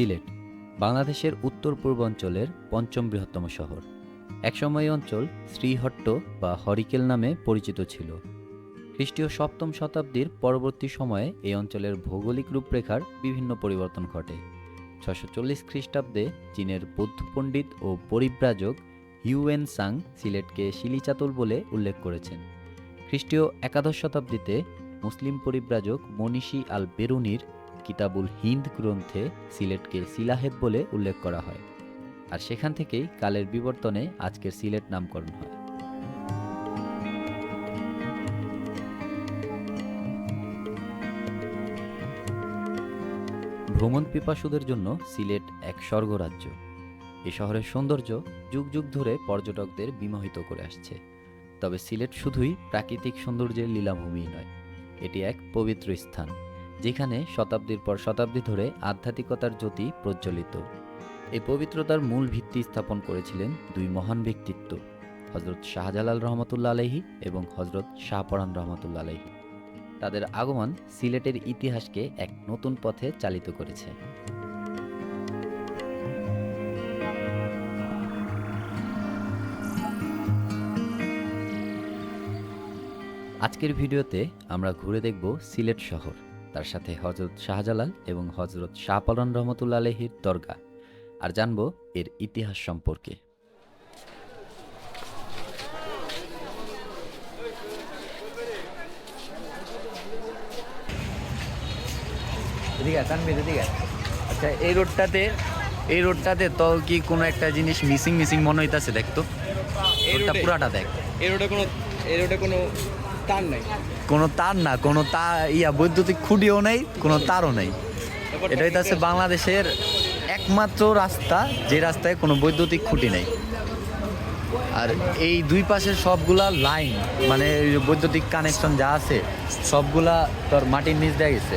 সিলেট, বাংলাদেশের উত্তর পূর্বাঞ্চলের পঞ্চম বৃহত্তম শহর। একসময় অঞ্চল শ্রীহট্ট বা হরিকেল নামে পরিচিত ছিল। খ্রিস্টীয় সপ্তম শতাব্দীর পরবর্তী সময়ে এই অঞ্চলের ভৌগোলিক রূপরেখার বিভিন্ন পরিবর্তন ঘটে। ছশো চল্লিশ খ্রিস্টাব্দে চীনের বৌদ্ধ পণ্ডিত ও পরিব্রাজক হিউয়েন সাং সিলেটকে শিলিচাতল বলে উল্লেখ করেছেন। খ্রিস্টীয় একাদশ শতাব্দীতে মুসলিম পরিব্রাজক মনীষী আল বেরুনির কিতাবুল হিন্দ গ্রন্থে সিলেটকে সিলাহেদ বলে উল্লেখ করা হয়। আর সেখান থেকেই কালের বিবর্তনে আজকের সিলেট নামকরণ হয়। ভ্রমণ পিপাসুদের জন্য সিলেট এক স্বর্গরাজ্য। এ শহরের সৌন্দর্য যুগ যুগ ধরে পর্যটকদের বিমোহিত করে আসছে। তবে সিলেট শুধুই প্রাকৃতিক সৌন্দর্যের লীলাভূমি নয়, এটি এক পবিত্র স্থান। যেখানে শতাব্দীর পর শতাব্দী ধরে আধ্যাত্মিকতার জ্যোতি প্রজ্বলিত। এই পবিত্রতার মূল ভিত্তি স্থাপন করেছিলেন দুই মহান ব্যক্তিত্ব হজরত শাহজালাল রহমতুল্লা আলহি এবং হজরত শাহপরান রহমতুল্লা আলহি তাদের আগমন সিলেটের ইতিহাসকে এক নতুন পথে চালিত করেছে। আজকের ভিডিওতে আমরা ঘুরে দেখব সিলেট শহর। তার সাথে হজরত শাহজালাল এবং হজরত শাহপরান রহমতুল্লা আলহির দরগা। আর জানব এর ইতিহাস সম্পর্কে। আচ্ছা এই রোডটাতে এই রোডটাতে তো কি কোনো একটা জিনিস মিসিং মিসিং মনে হইতাছে দেখতো এই রোডটা রোডে- পুরাটা দেখ। এই রোডে কোনো এই রোডে কোনো তার নাই। কোনো তার না, কোনো তা, ইয়া বৈদ্যুতিক খুঁটিও নেই, কোনো তারও নেই এটা হইতাছে? বাংলাদেশের একমাত্র রাস্তা, যে রাস্তায় কোনো বৈদ্যুতিক খুঁটি নেই আর এই দুই পাশের সবগুলা লাইন মানে বৈদ্যুতিক কানেকশন যা আছে, সবগুলা তোর মাটির নিচ দিয়ে গেছে।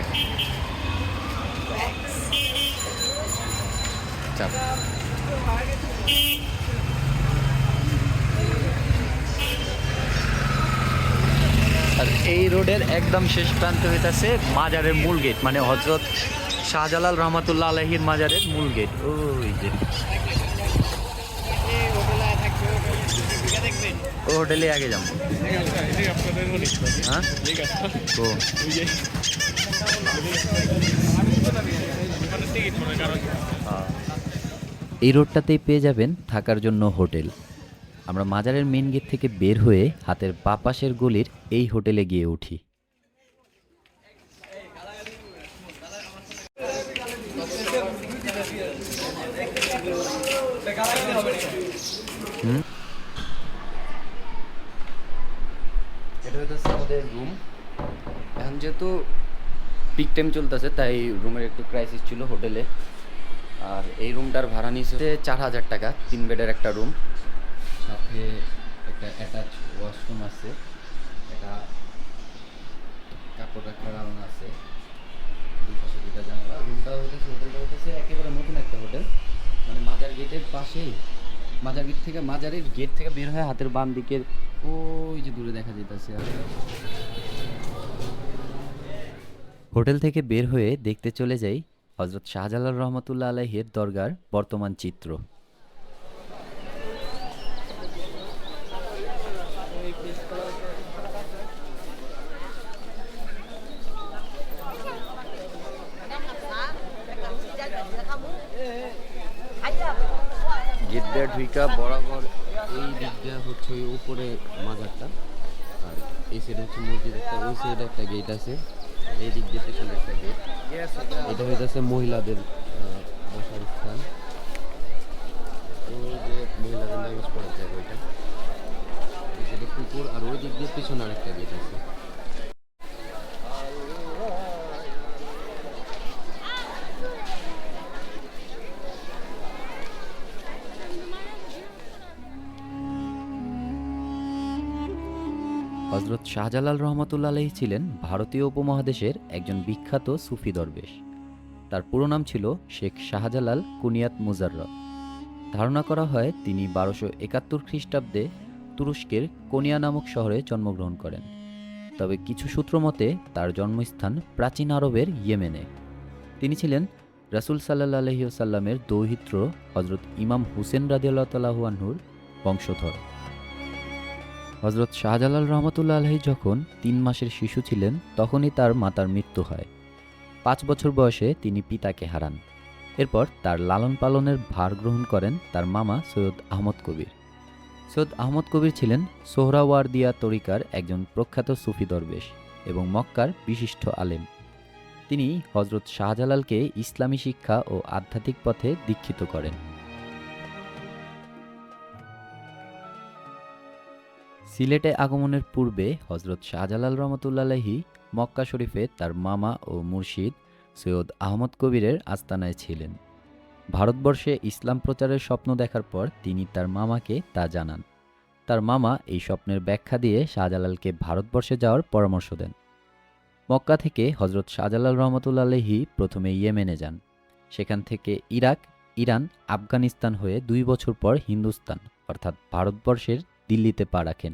আর এই রোডের একদম শেষ প্রান্তে হইতাছে মাজারের মূল গেট মানে হজরত শাহজালাল রহমাতুল্লাহ আলহির মাজারের মূল গেট। ওই যে। ও হোটেলে আগে যাব। হ্যাঁ। এই রোডটাতেই পেয়ে যাবেন থাকার জন্য হোটেল। আমরা মাজারের মেন গেট থেকে বের হয়ে হাতের বাঁ পাশের গলির এই হোটেলে গিয়ে উঠি। রুম এখন যেহেতু পিক টাইম চলতেছে, তাই রুমের একটু ক্রাইসিস ছিল হোটেলে। আর এই রুমটার ভাড়া নিয়েছে চার হাজার টাকা, তিন বেডের একটা রুম সাথে একটা অ্যাটাচ ওয়াশরুম আছে, একটা কাপড় রাখার আলনা আছে, দুই পাশে দুটা জানালা রুমটা হইতেছে হোটেলটা হইতেছে একেবারে নতুন একটা হোটেল মানে মাজার গেটের পাশেই, মাজার গেট থেকে মাজারের গেট থেকে বের হয়ে হাতের বাম দিকের ওই যে দূরে দেখা যেতেছে হোটেল থেকে বের হয়ে দেখতে চলে যাই হজরত শাহজালাল রহমতুল্লাহ আলহের দরগার বর্তমান চিত্র। দিয়ে ঢুইকা বরাবর এই দিক দিয়ে হচ্ছে ওই উপরে মাজারটা। আর এই সাইড হচ্ছে মসজিদ একটা, ওই সাইডে একটা গেট আছে। এই দিক দিয়ে পেছনে একটা গেট এটা হইতেছে মহিলাদের বসার স্থান। যে মহিলাদের নামাজ পড়ার জায়গা ওইটা। কুকুর, আর ওই দিক দিয়ে পিছনে আরেকটা গেট আছে। হজরত শাহজালাল রহমতুল্লা আলহী ছিলেন ভারতীয় উপমহাদেশের একজন বিখ্যাত সুফি দরবেশ। তার পুরো নাম ছিল শেখ শাহজালাল কুনিয়াত মুজাররত ধারণা করা হয় তিনি বারোশো একাত্তর খ্রিস্টাব্দে তুরস্কের কোনিয়া নামক শহরে জন্মগ্রহণ করেন। তবে কিছু সূত্র মতে তার জন্মস্থান প্রাচীন আরবের ইয়েমেনে। তিনি ছিলেন রাসুল সাল্লাহ আলহিউসাল্লামের দৌহিত্র হজরত ইমাম হুসেন রাদিয়াল্লাহ তালাহুয়ানহুর বংশধর। হজরত শাহজালাল রহমতুল্লা আলহী যখন তিন মাসের শিশু ছিলেন, তখনই তার মাতার মৃত্যু হয়। পাঁচ বছর বয়সে তিনি পিতাকে হারান। এরপর তার লালন পালনের ভার গ্রহণ করেন তার মামা সৈয়দ আহমদ কবির। সৈয়দ আহমদ কবির ছিলেন সোহরাওয়ার্দিয়া তরিকার একজন প্রখ্যাত সুফি দরবেশ এবং মক্কার বিশিষ্ট আলেম। তিনি হজরত শাহজালালকে ইসলামী শিক্ষা ও আধ্যাত্মিক পথে দীক্ষিত করেন। সিলেটে আগমনের পূর্বে হজরত শাহজালাল রহমতুল্লাহি মক্কা শরীফে তার মামা ও মুর্শিদ সৈয়দ আহমদ কবিরের আস্তানায় ছিলেন। ভারতবর্ষে ইসলাম প্রচারের স্বপ্ন দেখার পর তিনি তার মামাকে তা জানান। তার মামা এই স্বপ্নের ব্যাখ্যা দিয়ে শাহজালালকে ভারতবর্ষে যাওয়ার পরামর্শ দেন। মক্কা থেকে হজরত শাহজালাল রহমতুল্লাহি প্রথমে ইয়েমেনে যান। সেখান থেকে ইরাক, ইরান, আফগানিস্তান হয়ে দুই বছর পর হিন্দুস্তান, অর্থাৎ ভারতবর্ষের দিল্লিতে পা রাখেন।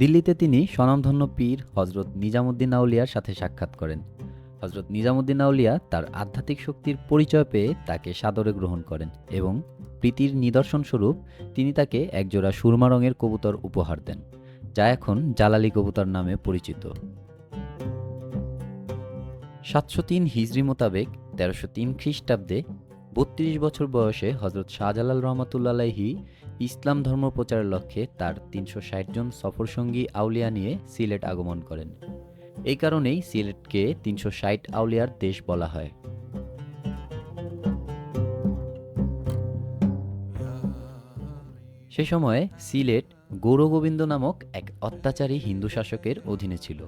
দিল্লিতে তিনি স্বনামধন্য পীর হজরত নিজামুদ্দিন আউলিয়ার সাথে সাক্ষাৎ করেন। হজরত নিজামুদ্দিন আউলিয়া তার আধ্যাত্মিক শক্তির পরিচয় পেয়ে তাকে সাদরে গ্রহণ করেন এবং প্রীতির নিদর্শন স্বরূপ তিনি তাকে একজোড়া সুরমা রঙের কবুতর উপহার দেন, যা এখন জালালি কবুতর নামে পরিচিত। সাতশো তিন হিজড়ি মোতাবেক তেরোশো তিন খ্রিস্টাব্দে বত্রিশ বছর বয়সে হজরত শাহজালাল রহমতুল্লাহি ইসলাম ধর্ম প্রচারের লক্ষ্যে তার তিনশো ষাট জন সফরসঙ্গী আউলিয়া নিয়ে সিলেট আগমন করেন। এই কারণেই সিলেটকে তিনশো ষাট আউলিয়ার দেশ বলা হয়। সে সময়ে সিলেট গৌরগোবিন্দ নামক এক অত্যাচারী হিন্দু শাসকের অধীনে ছিল।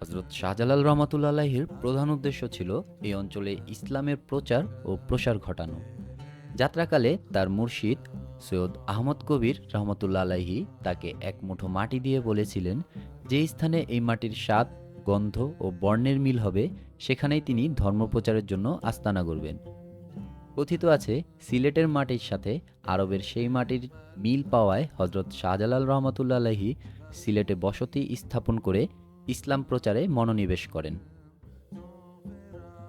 হজরত শাহজালাল রহমতুল্লাহির প্রধান উদ্দেশ্য ছিল এই অঞ্চলে ইসলামের প্রচার ও প্রসার ঘটানো। যাত্রাকালে তার মুর্শিদ সৈয়দ আহমদ কবির রহমতুল্লা আলাহি তাকে এক মুঠো মাটি দিয়ে বলেছিলেন, যে স্থানে এই মাটির স্বাদ, গন্ধ ও বর্ণের মিল হবে, সেখানেই তিনি ধর্মপ্রচারের জন্য আস্তানা করবেন। কথিত আছে, সিলেটের মাটির সাথে আরবের সেই মাটির মিল পাওয়ায় হজরত শাহজালাল রহমতুল্লা আলাহি সিলেটে বসতি স্থাপন করে ইসলাম প্রচারে মনোনিবেশ করেন।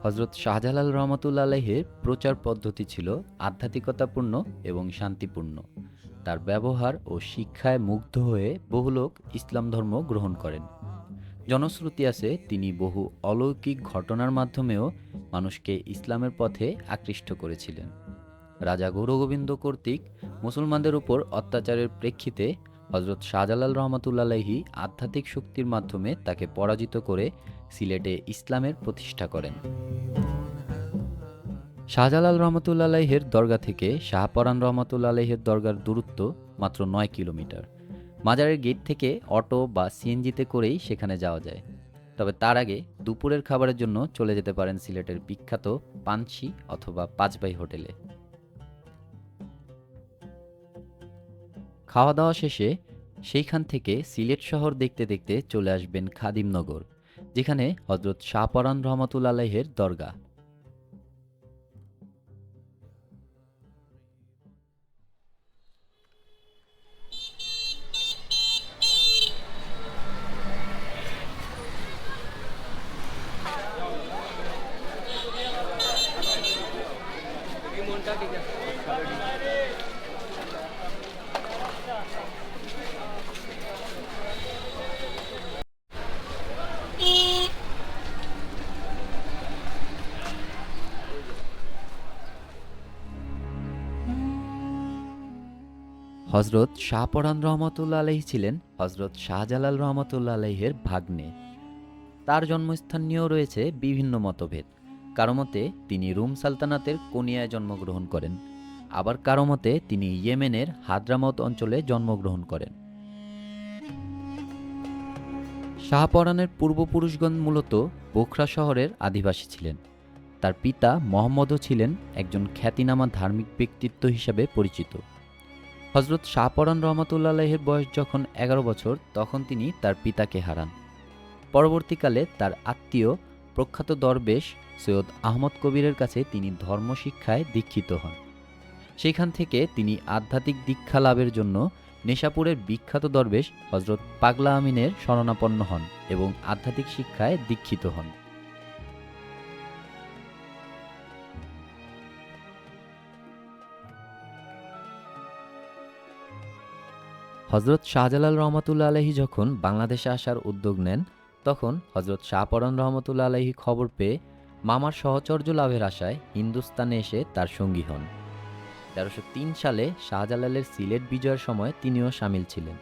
হজরত শাহজালাল রহমতুল্লা আলাহের প্রচার পদ্ধতি ছিল আধ্যাত্মিকতাপূর্ণ এবং শান্তিপূর্ণ। তার ব্যবহার ও শিক্ষায় মুগ্ধ হয়ে বহু লোক ইসলাম ধর্ম গ্রহণ করেন। জনশ্রুতি আছে, তিনি বহু অলৌকিক ঘটনার মাধ্যমেও মানুষকে ইসলামের পথে আকৃষ্ট করেছিলেন। রাজা গৌরগোবিন্দ কর্তৃক মুসলমানদের উপর অত্যাচারের প্রেক্ষিতে হজরত শাহজালাল রহমতুল্লাহি আধ্যাত্মিক শক্তির মাধ্যমে তাকে পরাজিত করে সিলেটে ইসলামের প্রতিষ্ঠা করেন। শাহজালাল রহমতুল্লাহের দরগা থেকে শাহপরান রহমতুল্লাহের দরগার দূরত্ব মাত্র নয় কিলোমিটার। মাজারের গেট থেকে অটো বা সিএনজিতে করেই সেখানে যাওয়া যায়। তবে তার আগে দুপুরের খাবারের জন্য চলে যেতে পারেন সিলেটের বিখ্যাত পানসি অথবা পাঁচবাই হোটেলে। খাওয়া দাওয়া শেষে সেইখান থেকে সিলেট শহর দেখতে দেখতে চলে আসবেন খাদিমনগর, যেখানে হজরত শাহপরান রহমতুল্লাহের দরগা হজরত শাহপরান রহমতুল্লা আলহী ছিলেন হজরত শাহজালাল রহমতুল্লা আলহের ভাগ্নে। তার জন্মস্থান নিয়েও রয়েছে বিভিন্ন মতভেদ। কারও মতে তিনি রুম সালতানাতের কোনিয়ায় জন্মগ্রহণ করেন। আবার কারও মতে তিনি ইয়েমেনের হাদ্রামত অঞ্চলে জন্মগ্রহণ করেন। শাহপরানের পূর্বপুরুষগণ মূলত বোখরা শহরের আদিবাসী ছিলেন। তার পিতা মোহাম্মদও ছিলেন একজন খ্যাতিনামা ধার্মিক ব্যক্তিত্ব হিসাবে পরিচিত। হজরত শাহপরান রহমতুল্লাহের বয়স যখন এগারো বছর, তখন তিনি তার পিতাকে হারান। পরবর্তীকালে তার আত্মীয় প্রখ্যাত দরবেশ সৈয়দ আহমদ কবিরের কাছে তিনি ধর্মশিক্ষায় দীক্ষিত হন। সেখান থেকে তিনি আধ্যাত্মিক দীক্ষা লাভের জন্য নেশাপুরের বিখ্যাত দরবেশ হজরত পাগলা আমিনের শরণাপন্ন হন এবং আধ্যাত্মিক শিক্ষায় দীক্ষিত হন। হজরত শাহজালাল রহমতুল্লা আলহী যখন বাংলাদেশে আসার উদ্যোগ নেন, তখন হজরত শাহপরান রহমতুল্লা আলহী খবর পেয়ে মামার সহচর্য লাভের আশায় হিন্দুস্তানে এসে তার সঙ্গী হন। তেরোশো সালে শাহজালালের সিলেট বিজয়ের সময় তিনিও সামিল ছিলেন।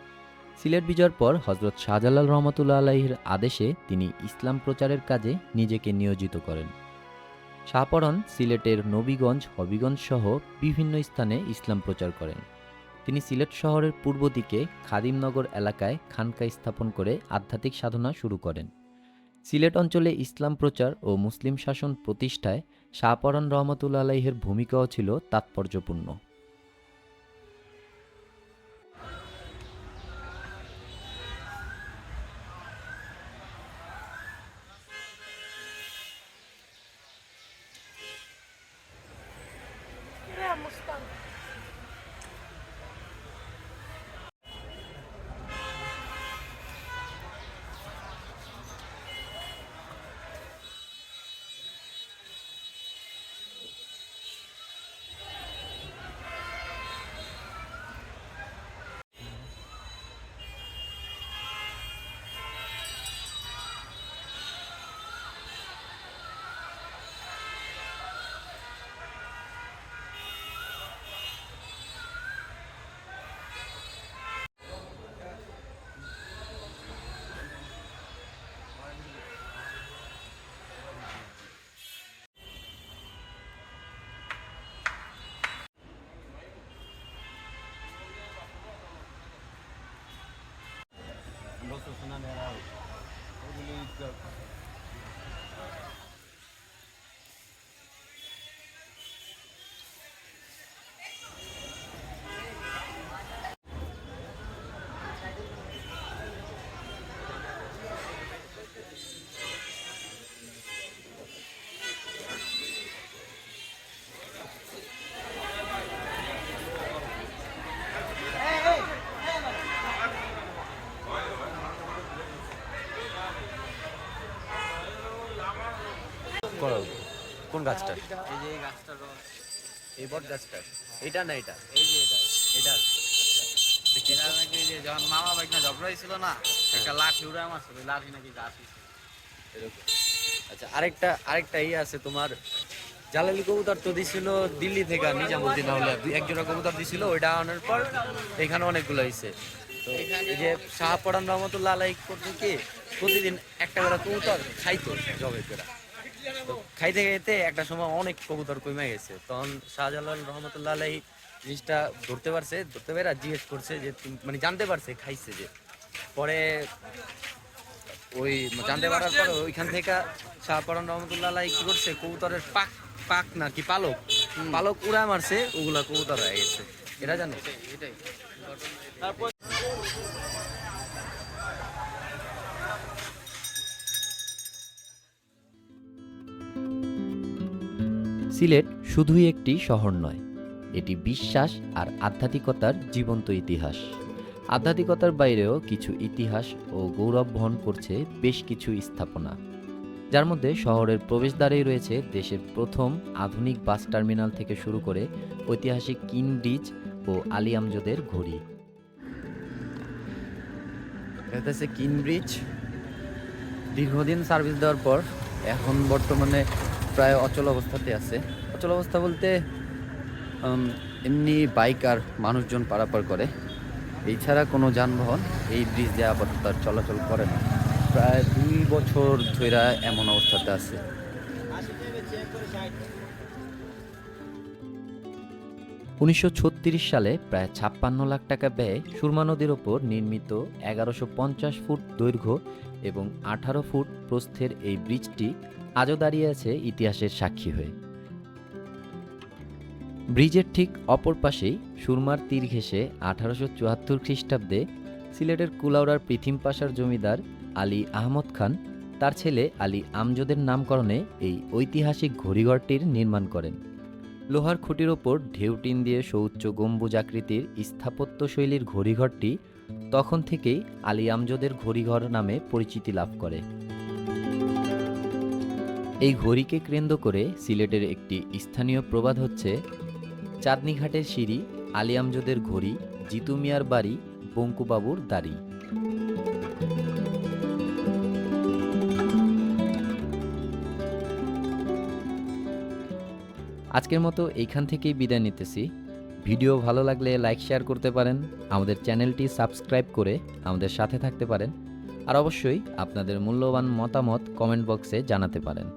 সিলেট বিজয়ের পর হজরত শাহজালাল রহমতুল্লা আলাহির আদেশে তিনি ইসলাম প্রচারের কাজে নিজেকে নিয়োজিত করেন। শাহপরন সিলেটের নবীগঞ্জ, হবিগঞ্জ সহ বিভিন্ন স্থানে ইসলাম প্রচার করেন। তিনি সিলেট শহরের পূর্ব দিকে খাদিমনগর এলাকায় খানকা স্থাপন করে আধ্যাত্মিক সাধনা শুরু করেন। সিলেট অঞ্চলে ইসলাম প্রচার ও মুসলিম শাসন প্রতিষ্ঠায় শাহপরান রহমতুল্লা আলাইহের ভূমিকাও ছিল তাৎপর্যপূর্ণ। Bolsa Sonana era. কোন গাছটা? এই যে এই গাছটা এই বট গাছটা। এটা না এটা? এই যে এটা। এটা? এটা নাকি যে যখন মামা বাইক না ঝগড়া হয়েছিল না একটা লাঠি উড়ে আমার লাঠি নাকি গাছ হয়েছে। এরকম। আচ্ছা আরেকটা আরেকটা ইয়ে আছে তোমার। জালালি কবুতর তো দিছিল দিল্লি থেকে নিজামুদ্দিন হলে এক জোড়া কবুতর দিছিল ওইটা আনার পর এখানে অনেকগুলো হয়েছে তো এই যে শাহপরান রহমতুল্লাহ আলাই করতো কি প্রতিদিন একটা করে কবুতর খাইতো জবে করে। খাইতে খাইতে একটা সময় অনেক কবুতর কমে গেছে। তখন শাহজালাল রহমতুল্লাহ আলাই জিনিসটা ধরতে পারছে ধরতে পেরে জিজ্ঞেস করছে যে মানে জানতে পারছে খাইছে যে। পরে ওই জানতে পারার পর ওইখান থেকে শাহপরান রহমতুল্লাহ আলাই কি করছে কবুতরের পাক পাক না কি পালক? পালক উড়া মারছে ওগুলা কবুতর হয়ে গেছে। এটা জানো। এটাই সিলেট শুধুই একটি শহর নয়, এটি বিশ্বাস আর আধ্যাত্মিকতার জীবন্ত ইতিহাস। আধ্যাত্মিকতার বাইরেও কিছু ইতিহাস ও গৌরব বহন করছে বেশ কিছু স্থাপনা। যার মধ্যে শহরের প্রবেশদ্বারেই রয়েছে দেশের প্রথম আধুনিক বাস টার্মিনাল থেকে শুরু করে ঐতিহাসিক কিন ব্রিজ ও আলী আমজদের ঘড়ি। এটা হচ্ছে ব্রিজ দীর্ঘদিন সার্ভিস দেওয়ার পর এখন বর্তমানে প্রায় অচল অবস্থাতে আছে। অচল অবস্থা বলতে এমনি বাইক আর মানুষজন পারাপার করে। এছাড়া কোনো যানবাহন এই ব্রিজ দিয়ে আপাতত আর চলাচল করে না। প্রায় দুই বছর ধরে এমন অবস্থাতে আছে। উনিশশো ছত্রিশ সালে প্রায় ছাপ্পান্ন লাখ টাকা ব্যয়ে সুরমা নদীর ওপর নির্মিত এগারোশো ফুট দৈর্ঘ্য এবং আঠারো ফুট প্রস্থের এই ব্রিজটি আজও দাঁড়িয়ে আছে ইতিহাসের সাক্ষী হয়ে। ব্রিজের ঠিক অপর পাশেই সুরমার তীর ঘেঁষে আঠারোশো চুয়াত্তর খ্রিস্টাব্দে সিলেটের কুলাউড়ার প্রথম পাশার জমিদার আলী আহমদ খান, তার ছেলে আলী আমজদের নামকরণে এই ঐতিহাসিক ঘড়িঘরটির নির্মাণ করেন। লোহার খুঁটির ওপর ঢেউটিন দিয়ে সৌচ্চ গম্বুজ আকৃতির স্থাপত্যশৈলীর ঘড়িঘরটি তখন থেকেই আলী আমজদের ঘড়িঘর নামে পরিচিতি লাভ করে। এই ঘড়িকে কেন্দ্র করে সিলেটের একটি স্থানীয় প্রবাদ হচ্ছে, চাঁদনীঘাটের সিঁড়ি আলিয়ামজোদের ঘড়ি, জিতু মিয়ার বাড়ি বঙ্কুবাবুর দাড়ি। আজকের মতো এইখান থেকেই বিদায় নিতেছি। ভিডিও ভালো লাগলে লাইক, শেয়ার করতে পারেন। আমাদের চ্যানেলটি সাবস্ক্রাইব করে আমাদের সাথে থাকতে পারেন। আর অবশ্যই আপনাদের মূল্যবান মতামত কমেন্ট বক্সে জানাতে পারেন।